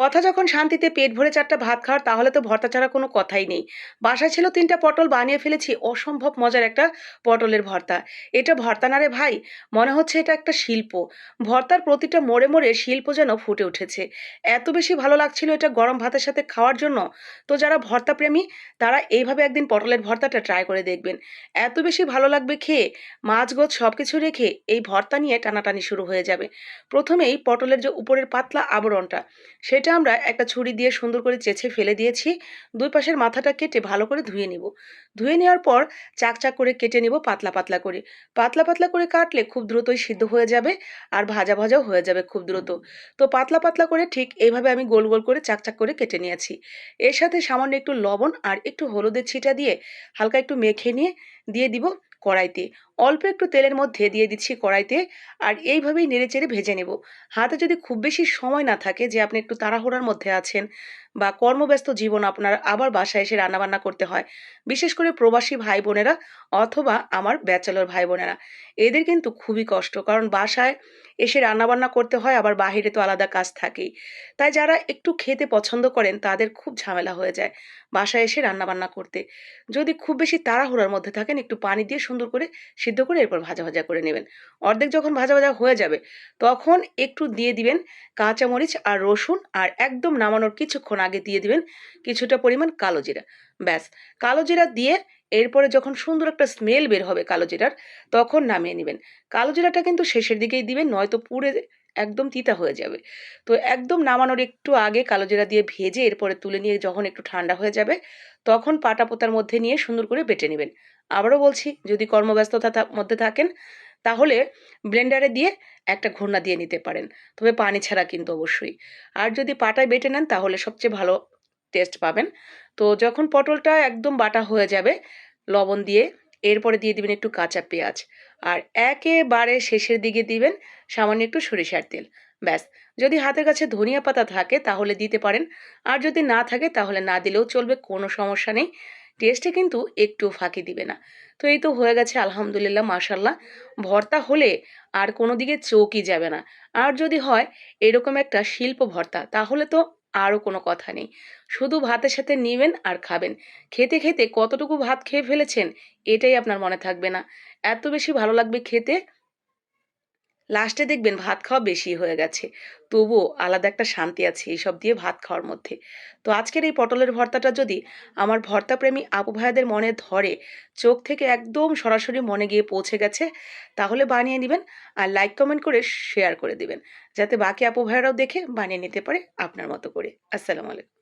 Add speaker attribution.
Speaker 1: কথা যখন শান্তিতে পেট ভরে চারটা ভাত খাওয়ার, তাহলে তো ভর্তা ছাড়া কোনো কথাই নেই। বাসায় ছিল তিনটা পটল, বানিয়ে ফেলেছি অসম্ভব মজার একটা পটলের ভর্তা। এটা ভর্তা না রে ভাই, মনে হচ্ছে এটা একটা শিল্প। ভর্তার প্রতিটা মোড়ে মোড়ে শিল্প যেন ফুটে উঠেছে। এত বেশি ভালো লাগছিল এটা গরম ভাতের সাথে খাওয়ার জন্য। তো যারা ভর্তা প্রেমী তারা এইভাবে একদিন পটলের ভর্তাটা ট্রাই করে দেখবেন। এত বেশি ভালো লাগবে খেয়ে, মাছ, গোছ সব কিছু রেখে এই ভর্তা নিয়ে টানাটানি শুরু হয়ে যাবে। প্রথমেই পটলের যে উপরের পাতলা আবরণটা, সেটা আমরা একটা ছুরি দিয়ে সুন্দর করে চেঁচে ফেলে দিয়েছি। দুই পাশের মাথাটা কেটে ভালো করে ধুয়ে নিব। ধুয়ে নেওয়ার পর চাক চাক করে কেটে নিব পাতলা পাতলা করে। পাতলা পাতলা করে কাটলে খুব দ্রুতই সিদ্ধ হয়ে যাবে আর ভাজা ভাজাও হয়ে যাবে খুব দ্রুত। তো পাতলা পাতলা করে ঠিক এইভাবে আমি গোল গোল করে চাক চাক করে কেটে নিয়েছি। এর সাথে সামান্য একটু লবণ আর একটু হলুদের ছিটা দিয়ে হালকা একটু মেখে নিয়ে দিয়ে দিব কড়াইতে। অল্প একটু তেলের মধ্যে দিয়ে দিচ্ছি কড়াইতে আর এইভাবেই নেড়েচেড়ে ভেজে নেব। হাতে যদি খুব বেশি সময় না থাকে যে আপনি একটু তাড়াহুড়ার মধ্যে আছেন বা কর্মব্যস্ত জীবন আপনার আবার বাসায় এসে রান্নাবান্না করতে হয়, বিশেষ করে প্রবাসী ভাই বোনেরা অথবা আমার ব্যাচেলর ভাই বোনেরা এদের কিন্তু খুবই কষ্ট কারণ বাসায় এসে রান্নাবান্না করতে হয় আবার বাহিরে তো আলাদা কাজ থাকেই। তাই যারা একটু খেতে পছন্দ করেন তাদের খুব ঝামেলা হয়ে যায় বাসায় এসে রান্নাবান্না করতে। যদি খুব বেশি তাড়াহুড়ার মধ্যে থাকেন একটু পানি দিয়ে সুন্দর করে সিদ্ধ করে এরপর ভাজা ভাজা করে নেবেন। অর্ধেক যখন ভাজা ভাজা হয়ে যাবে, তখন একটু দিয়ে দিবেন কাঁচামরিচ আর রসুন আর একদম নামানোর কিছুক্ষণ আগে দিয়ে দিবেন কিছুটা পরিমাণ কালো জিরা। ব্যাস, কালো জিরা দিয়ে এরপরে যখন সুন্দর একটা স্মেল বের হবে কালো জিরার, তখন নামিয়ে নেবেন। কালো জিরাটা কিন্তু শেষের দিকেই দিবেন, নয়তো পুড়ে একদম তিতা হয়ে যাবে। তো একদম নামানোর একটু আগে কালো জিরা দিয়ে ভেজে এরপরে তুলে নিয়ে যখন একটু ঠান্ডা হয়ে যাবে, তখন পাটা পোতার মধ্যে নিয়ে সুন্দর করে বেটে নেবেন। আবারও বলছি, যদি কর্মব্যস্ততার মধ্যে থাকেন, তাহলে ব্লেন্ডারে দিয়ে একটা ঘূর্ণা দিয়ে নিতে পারেন। তবে পানি ছাড়া কিন্তু অবশ্যই। আর যদি পাটায় বেটে নেন, তাহলে সবচেয়ে ভালো টেস্ট পাবেন। তো যখন পটলটা একদম বাটা হয়ে যাবে, লবণ দিয়ে, এরপরে দিয়ে দিবেন একটু কাঁচা পেঁয়াজ। আর একেবারে শেষের দিকে দিবেন সামান্য একটু সরিষার তেল। ব্যাস। যদি হাতের কাছে ধনিয়া পাতা থাকে, তাহলে দিতে পারেন। আর যদি না থাকে, তাহলে না দিলেও চলবে, কোনো সমস্যা নেই। টেস্টে কিন্তু একটু ফাঁকি দিবে না। তো এই তো হয়ে গেছে আলহামদুলিল্লাহ মাশাল্লাহ ভর্তা হলে আর কোনো দিকে চোখই যাবে না। আর যদি হয় এরকম একটা শিল্প ভর্তা, তাহলে তো আরও কোনো কথা নেই। শুধু ভাতের সাথে নেবেন আর খাবেন। খেতে খেতে কতটুকু ভাত খেয়ে ফেলেছেন, এটাই আপনার মনে থাকবে না। এত বেশি ভালো লাগবে খেতে লাস্টে দেখবেন ভাত খাওয়া বেশি হয়ে গেছে। তবুও আলাদা একটা শান্তি আছে এইসব দিয়ে ভাত খাওয়ার মধ্যে। তো আজকের এই পটলের ভর্তাটা যদি আমার ভর্তাপ্রেমী আপু ভাইয়াদের মনে ধরে, চোখ থেকে একদম সরাসরি মনে গিয়ে পৌঁছে গেছে, তাহলে বানিয়ে নেবেন আর লাইক কমেন্ট করে শেয়ার করে দিবেন। যাতে বাকি আপু ভাইয়ারাও দেখে বানিয়ে নিতে পারে আপনার মতো করে। আসসালামু আলাইকুম।